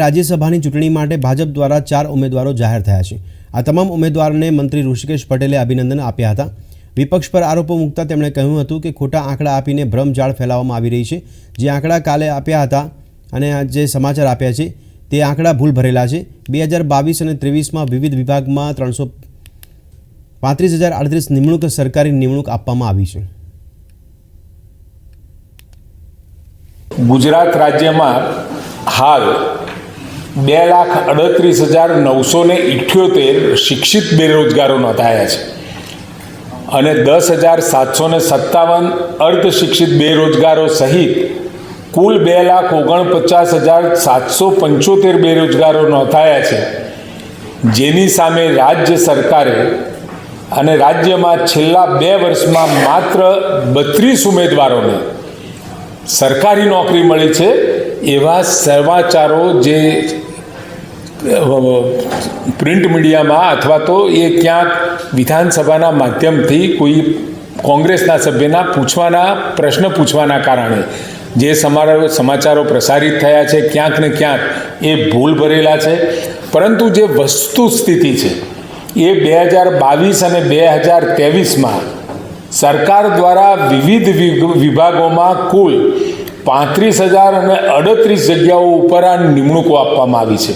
રાજ્યસભાની ચૂંટણી માટે ભાજપ દ્વારા ચાર ઉમેદવારો જાહેર થયા છે. આ તમામ ઉમેદવારને મંત્રી ઋષિકેશ પટેલે અભિનંદન આપ્યા હતા. વિપક્ષ પર આરોપો મૂકતા તેમણે કહ્યું હતું કે ખોટા આંકડા આપીને ભ્રમજાળ ફેલાવવામાં આવી રહી છે. જે આંકડા કાલે આપ્યા હતા અને જે સમાચાર આપ્યા છે, તે આંકડા ભૂલ ભરેલા છે. બે હજાર બાવીસ અને ત્રેવીસમાં વિવિધ વિભાગમાં ત્રણસો પાંત્રીસ હજાર અડત્રીસ નિમણૂક સરકારી નિમણૂક આપવામાં આવી છે. ગુજરાત રાજ્યમાં હાલ બે લાખ અડત્રીસ હજાર નવસો ને ઇઠ્યોતેર શિક્ષિત બેરોજગારો નોંધાયા છે. અને દસ હજાર સાતસો ને સત્તાવન અર્ધ શિક્ષિત બેરોજગારો સહિત કુલ બે લાખ ઓગણપચાસ હજાર સાતસો પંચોતેર બેરોજગારો નોંધાયા છે, જેની સામે રાજ્ય સરકારે અને રાજ્યમાં છેલ્લા બે વર્ષમાં માત્ર બત્રીસ ઉમેદવારોને સરકારી નોકરી મળી છે એવા સમાચારો જે પ્રિન્ટ મીડિયામાં અથવા તો એ ક્યાંક વિધાનસભાના માધ્યમથી કોઈ કોંગ્રેસના સભ્યના પૂછવાના, પ્રશ્ન પૂછવાના કારણે જે સમારો, સમાચારો પ્રસારિત થયા છે, ક્યાંક ને ક્યાંક એ ભૂલ ભરેલા છે. પરંતુ જે વસ્તુ સ્થિતિ છે, એ બે હજાર બાવીસ અને બે હજાર ત્રેવીસમાં સરકાર દ્વારા વિવિધ વિભાગોમાં કુલ પાંત્રીસ હજાર અને અડત્રીસ જગ્યાઓ ઉપર આ નિમણૂકો આપવામાં આવી છે.